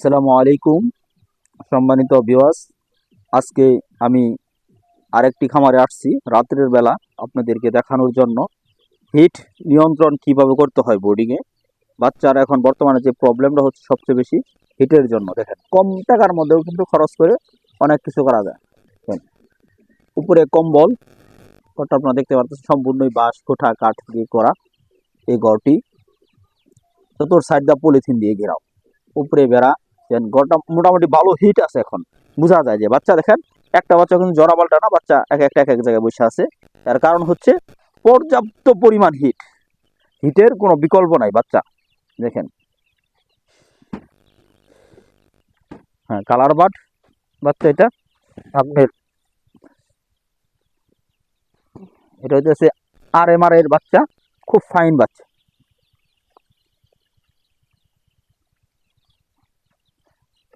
আসসালামু আলাইকুম, সম্মানিত বিওয়াস আজকে আমি আরেকটি খামারে আসছি। রাত্রের বেলা আপনাদেরকে দেখানোর জন্য হিট নিয়ন্ত্রণ কীভাবে করতে হয় বোর্ডিংয়ে বাচ্চারা এখন বর্তমানে যে প্রবলেমটা হচ্ছে সবচেয়ে বেশি হিটের জন্য। দেখেন, কম টাকার মধ্যেও কিন্তু খরচ করে অনেক কিছু করা যায়। উপরে কম্বল, ঘরটা আপনারা দেখতে পাচ্ছেন সম্পূর্ণই বাঁশ, কোঠা, কাঠ দিয়ে করা এই ঘরটি। চতুর সাইড দা পলিথিন দিয়ে ঘেরাও। উপরে বেড়া ঘরটা মোটামুটি ভালো হিট আছে এখন। বোঝা যায় যে বাচ্চা দেখেন, একটা বাচ্চা কিন্তু জরা পাল্টা না, বাচ্চা এক একটা এক এক জায়গায় বসে আছে। তার কারণ হচ্ছে পর্যাপ্ত পরিমাণ হিট হিটের কোনো বিকল্প নাই বাচ্চা, দেখেন। হ্যাঁ কালার বাট বাচ্চা এটা আপনার এটা হচ্ছে আর এম আর এর বাচ্চা, খুব ফাইন বাচ্চা।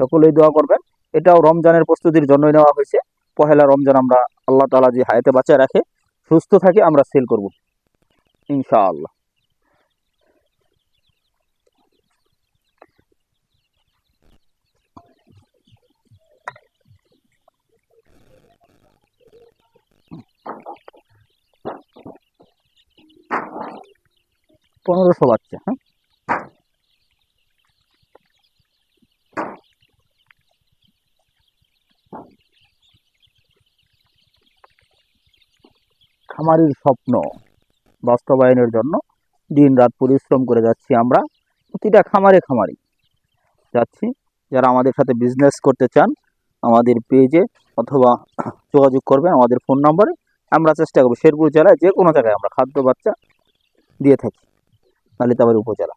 সকলেই দোয়া করবেন। এটাও রমজানের প্রস্তুতির জন্যই নেওয়া হয়েছে। পহেলা রমজান আমরা আল্লাহ তালা যে হায়াতে বাঁচিয়ে রাখে, সুস্থ থাকে, আমরা সেল করব। ইনশাআল্লাহ। পনেরোশো বাচ্চা হ্যাঁ? খামারির স্বপ্ন বাস্তবায়নের জন্য দিন রাত পরিশ্রম করে যাচ্ছি আমরা। প্রতিটা খামারে খামারি যাচ্ছি। যারা আমাদের সাথে বিজনেস করতে চান, আমাদের পেজে অথবা যোগাযোগ করবেন আমাদের ফোন নম্বরে আমরা চেষ্টা করব শেরপুর জেলায় যে কোনো জায়গায় আমরা খাদ্য বাচ্চা দিয়ে থাকি, নালিতাবাড়ি উপজেলা।